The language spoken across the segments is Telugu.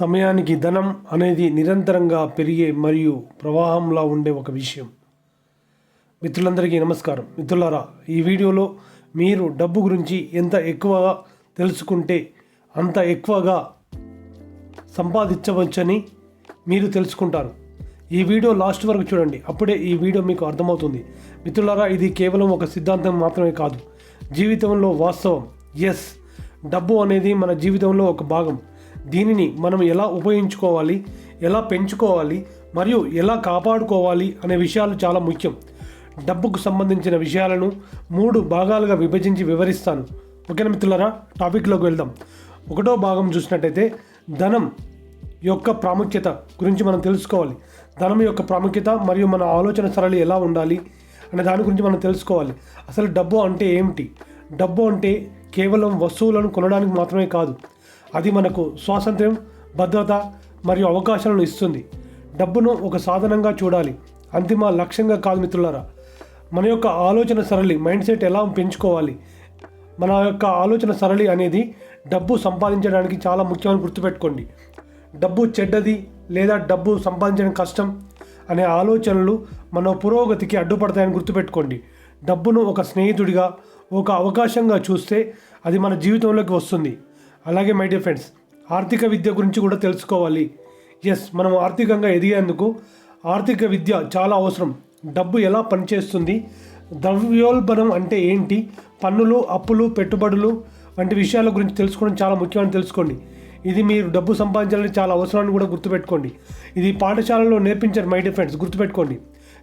సమయానికి ధనం అనేది నిరంతరంగా పెరిగే మరియు ప్రవాహంలా ఉండే ఒక విషయం. మిత్రులందరికీ నమస్కారం. మిత్రులారా ఈ వీడియోలో మీరు డబ్బు గురించి ఎంత ఎక్కువగా తెలుసుకుంటే అంత ఎక్కువగా సంపాదించవచ్చని మీరు తెలుసుకుంటారు. ఈ వీడియో లాస్ట్ వరకు చూడండి. అప్పుడే ఈ వీడియో మీకు అర్థమవుతుంది. మిత్రులారా ఇది కేవలం ఒక సిద్ధాంతం మాత్రమే కాదు. జీవితంలో వాస్తవం. ఎస్ డబ్బు అనేది మన జీవితంలో ఒక భాగం. దీనిని మనం ఎలా ఉపయోగించుకోవాలి ఎలా పెంచుకోవాలి మరియు ఎలా కాపాడుకోవాలి అనే విషయాలు చాలా ముఖ్యం. డబ్బుకు సంబంధించిన విషయాలను మూడు భాగాలుగా విభజించి వివరిస్తాను. ఓకేనా మిత్రులరా టాపిక్లోకి వెళ్దాం. ఒకటో భాగం చూసినట్టయితే ధనం యొక్క ప్రాముఖ్యత గురించి మనం తెలుసుకోవాలి. ధనం యొక్క ప్రాముఖ్యత మరియు మన ఆలోచన సరళి ఎలా ఉండాలి అనే దాని గురించి మనం తెలుసుకోవాలి. అసలు డబ్బు అంటే ఏమిటి? డబ్బు అంటే కేవలం వస్తువులను కొనడానికి మాత్రమే కాదు అది మనకు స్వాతంత్ర్యం భద్రత మరియు అవకాశాలను ఇస్తుంది. డబ్బును ఒక సాధనంగా చూడాలి. అంతిమ లక్ష్యంగా కాదు మిత్రులారా. మన యొక్క ఆలోచన సరళి మైండ్ సెట్ ఎలా పెంచుకోవాలి? మన యొక్క ఆలోచన సరళి అనేది డబ్బు సంపాదించడానికి చాలా ముఖ్యమని గుర్తుపెట్టుకోండి. డబ్బు చెడ్డది లేదా డబ్బు సంపాదించడం కష్టం అనే ఆలోచనలు మన పురోగతికి అడ్డుపడతాయని గుర్తుపెట్టుకోండి. డబ్బును ఒక స్నేహితుడిగా ఒక అవకాశంగా చూస్తే అది మన జీవితంలోకి వస్తుంది. అలాగే మై డియర్ ఫ్రెండ్స్ ఆర్థిక విద్య గురించి కూడా తెలుసుకోవాలి. ఎస్ మనం ఆర్థికంగా ఎదిగేందుకు ఆర్థిక విద్య చాలా అవసరం. డబ్బు ఎలా పనిచేస్తుంది? ద్రవ్యోల్బణం అంటే ఏంటి? పన్నులు అప్పులు పెట్టుబడులు వంటి విషయాల గురించి తెలుసుకోవడం చాలా ముఖ్యమని తెలుసుకోండి. ఇది మీరు డబ్బు సంపాదించాలని చాలా అవసరాన్ని కూడా గుర్తుపెట్టుకోండి. ఇది పాఠశాలలో నేర్పించారు మై డియర్ ఫ్రెండ్స్ గుర్తుపెట్టుకోండి.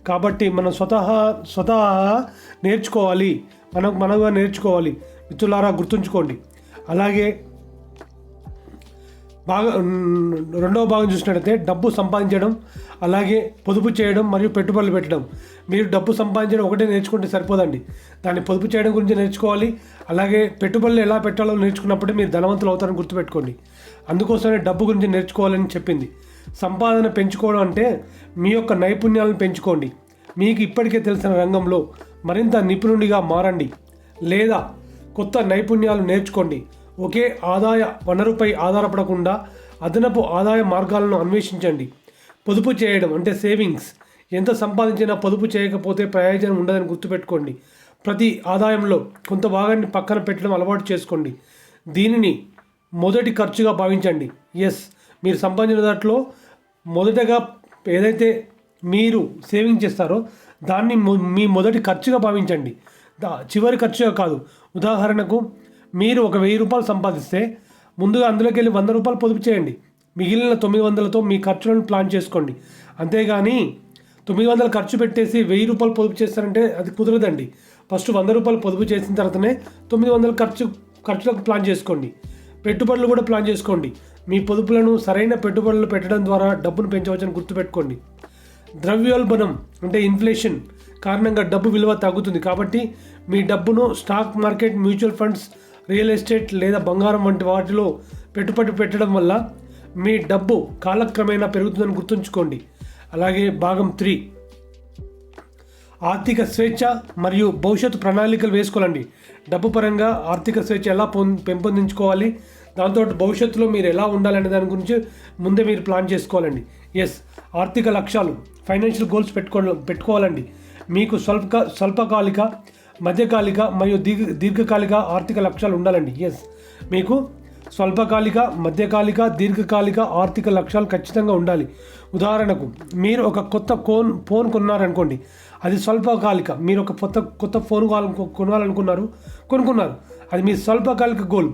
కాబట్టి మనం స్వతహా స్వతహా నేర్చుకోవాలి. మనకు మనగా నేర్చుకోవాలి. మిత్రులారా గుర్తుంచుకోండి. అలాగే బాగా రెండవ భాగం చూసినట్టయితే డబ్బు సంపాదించడం అలాగే పొదుపు చేయడం మరియు పెట్టుబడులు పెట్టడం. మీరు డబ్బు సంపాదించడం ఒకటే నేర్చుకుంటే సరిపోదండి. దాన్ని పొదుపు చేయడం గురించి నేర్చుకోవాలి. అలాగే పెట్టుబడులు ఎలా పెట్టాలో నేర్చుకున్నప్పుడే మీరు ధనవంతులు అవుతారని గుర్తుపెట్టుకోండి. అందుకోసమే డబ్బు గురించి నేర్చుకోవాలని చెప్పింది. సంపాదన పెంచుకోవడం అంటే మీ యొక్క నైపుణ్యాలను పెంచుకోండి. మీకు ఇప్పటికే తెలిసిన రంగంలో మరింత నిపుణుడిగా మారండి. లేదా కొత్త నైపుణ్యాలు నేర్చుకోండి. ఒకే ఆదాయ వనరుపై ఆధారపడకుండా అదనపు ఆదాయ మార్గాలను అన్వేషించండి. పొదుపు చేయడం అంటే సేవింగ్స్. ఎంత సంపాదించినా పొదుపు చేయకపోతే ప్రయోజనం ఉండదని గుర్తుపెట్టుకోండి. ప్రతి ఆదాయంలో కొంత భాగాన్ని పక్కన పెట్టడం అలవాటు చేసుకోండి. దీనిని మొదటి ఖర్చుగా భావించండి. ఎస్ మీరు సంపాదించిన దాంట్లో మొదటగా ఏదైతే మీరు సేవింగ్ చేస్తారో దాన్ని మీ మొదటి ఖర్చుగా భావించండి. దా చివరి ఖర్చుగా కాదు. ఉదాహరణకు మీరు ఒక వెయ్యి రూపాయలు సంపాదిస్తే ముందుగా అందులోకి వెళ్ళి వంద రూపాయలు పొదుపు చేయండి. మిగిలిన తొమ్మిది వందలతో మీ ఖర్చులను ప్లాన్ చేసుకోండి. అంతేగాని తొమ్మిది వందలు ఖర్చు పెట్టేసి వెయ్యి రూపాయలు పొదుపు చేస్తారంటే అది కుదరదండి. ఫస్ట్ వంద రూపాయలు పొదుపు చేసిన తర్వాతనే తొమ్మిది వందలు ఖర్చు ఖర్చులకు ప్లాన్ చేసుకోండి. పెట్టుబడులు కూడా ప్లాన్ చేసుకోండి. మీ పొదుపులను సరైన పెట్టుబడులు పెట్టడం ద్వారా డబ్బును పెంచవచ్చని గుర్తుపెట్టుకోండి. ద్రవ్యోల్బణం అంటే ఇన్ఫ్లేషన్ కారణంగా డబ్బు విలువ తగ్గుతుంది కాబట్టి మీ డబ్బును stock market mutual funds real estate లేదా బంగారం వంటి వాటిలో పెట్టుబడి పెట్టడం వల్ల మీ డబ్బు కాలక్రమేణా పెరుగుతుందని గుర్తుంచుకోండి. అలాగే భాగం త్రీ. ఆర్థిక స్వేచ్ఛ మరియు భవిష్యత్తు ప్రణాళికలు వేసుకోవాలండి. డబ్బు పరంగా ఆర్థిక స్వేచ్ఛ ఎలా పెంపొందించుకోవాలి? దాంతో భవిష్యత్తులో మీరు ఎలా ఉండాలనే దాని గురించి ముందే మీరు ప్లాన్ చేసుకోవాలండి. ఎస్ ఆర్థిక లక్ష్యాలు ఫైనాన్షియల్ గోల్స్ పెట్టుకో పెట్టుకోవాలండి. మీకు స్వల్ప స్వల్పకాలిక మధ్యకాలిక మరియు దీర్ఘ దీర్ఘకాలిక ఆర్థిక లక్ష్యాలు ఉండాలండి. ఎస్ మీకు స్వల్పకాలిక మధ్యకాలిక దీర్ఘకాలిక ఆర్థిక లక్ష్యాలు ఖచ్చితంగా ఉండాలి. ఉదాహరణకు మీరు ఒక కొత్త ఫోన్ ఫోన్ కొన్నారనుకోండి. అది స్వల్పకాలిక. మీరు ఒక కొత్త కొత్త ఫోన్ కొనాలనుకున్నారు కొనుక్కున్నారు. అది మీ స్వల్పకాలిక గోల్.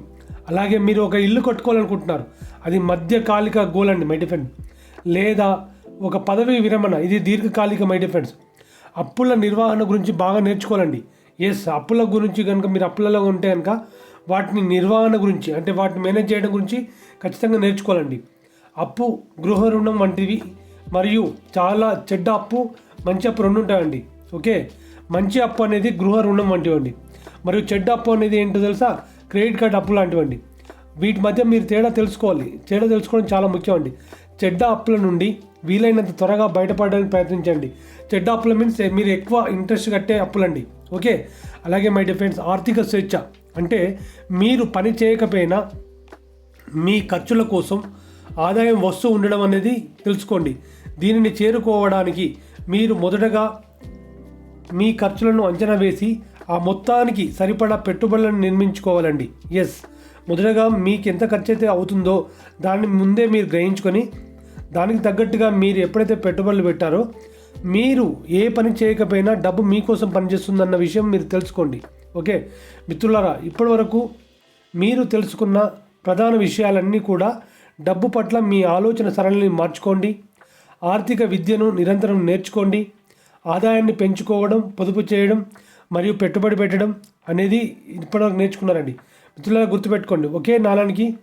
అలాగే మీరు ఒక ఇల్లు కట్టుకోవాలనుకుంటున్నారు. అది మధ్యకాలిక గోల్ అండి మై డిఫెండ్ లేదా ఒక పదవి విరమణ. ఇది దీర్ఘకాలిక మై డిఫెండ్స్ అప్పుల నిర్వహణ గురించి బాగా నేర్చుకోవాలండి. ఎస్ అప్పుల గురించి కనుక మీరు అప్పులలో ఉంటే కనుక వాటిని నిర్వహణ గురించి అంటే వాటిని మేనేజ్ చేయడం గురించి ఖచ్చితంగా నేర్చుకోవాలండి. అప్పు గృహ రుణం వంటివి మరియు చాలా చెడ్డ అప్పు మంచి అప్పు రెండు ఉంటాయండి. ఓకే? మంచి అప్పు అనేది గృహ రుణం వంటివండి. మరియు చెడ్డ అప్పు అనేది ఏంటో తెలుసా? క్రెడిట్ కార్డ్ అప్పు లాంటివండి. వీటి మధ్య మీరు తేడా తెలుసుకోవాలి. తేడా తెలుసుకోవడం చాలా ముఖ్యం అండి చెడ్డ అప్పుల నుండి వీలైనంత త్వరగా బయటపడడానికి ప్రయత్నించండి. చెడ్డ అప్పుల మీన్స్ మీరు ఎక్కువ ఇంట్రెస్ట్ కట్టే అప్పులండి. ఓకే? అలాగే మై డిఫెన్స్ ఆర్థిక స్వేచ్ఛ అంటే మీరు పని చేయకపోయినా మీ ఖర్చుల కోసం ఆదాయం వస్తూ ఉండడం అనేది తెలుసుకోండి. దీనిని చేరుకోవడానికి మీరు మొదటగా మీ ఖర్చులను అంచనా వేసి ఆ మొత్తానికి సరిపడా పెట్టుబడులను నిర్మించుకోవాలండి. ఎస్ మొదటగా మీకు ఎంత ఖర్చు అయితే అవుతుందో దాన్ని ముందే మీరు గ్రహించుకొని దానికి తగ్గట్టుగా మీరు ఎప్పుడైతే పెట్టుబడులు పెట్టారో మీరు ఏ పని చేయకపోయినా డబ్బు మీకోసం పనిచేస్తుందన్న విషయం మీరు తెలుసుకోండి. ఓకే? మిత్రులారా ఇప్పటివరకు మీరు తెలుసుకున్న ప్రధాన విషయాలన్నీ కూడా డబ్బు పట్ల మీ ఆలోచన సరళిని మార్చుకోండి. ఆర్థిక విద్యను నిరంతరం నేర్చుకోండి. ఆదాయాన్ని పెంచుకోవడం పొదుపు చేయడం మరియు పెట్టుబడి పెట్టడం అనేది ఇప్పటివరకు నేర్చుకున్నారండి మిత్రులారా గుర్తుపెట్టుకోండి. ఒకే నాళానికి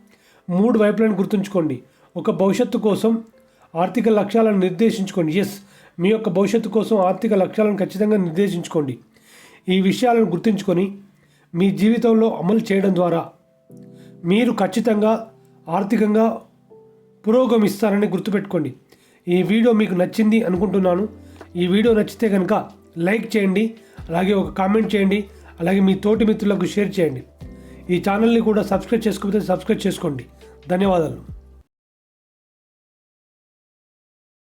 మూడు వైపులను గుర్తుంచుకోండి. ఒక భవిష్యత్తు కోసం ఆర్థిక లక్ష్యాలను నిర్దేశించుకోండి. ఎస్ మీ యొక్క భవిష్యత్తు కోసం ఆర్థిక లక్ష్యాలను ఖచ్చితంగా నిర్దేశించుకోండి. ఈ విషయాలను గుర్తుంచుకొని మీ జీవితంలో అమలు చేయడం ద్వారా మీరు ఖచ్చితంగా ఆర్థికంగా పురోగమిస్తారని గుర్తుపెట్టుకోండి. ఈ వీడియో మీకు నచ్చింది అనుకుంటున్నాను. ఈ వీడియో నచ్చితే కనుక లైక్ చేయండి అలాగే ఒక కామెంట్ చేయండి అలాగే మీ తోటి మిత్రులకు షేర్ చేయండి. ఈ ఛానల్ని కూడా సబ్స్క్రైబ్ చేసుకోకపోతే సబ్స్క్రైబ్ చేసుకోండి. ధన్యవాదాలు.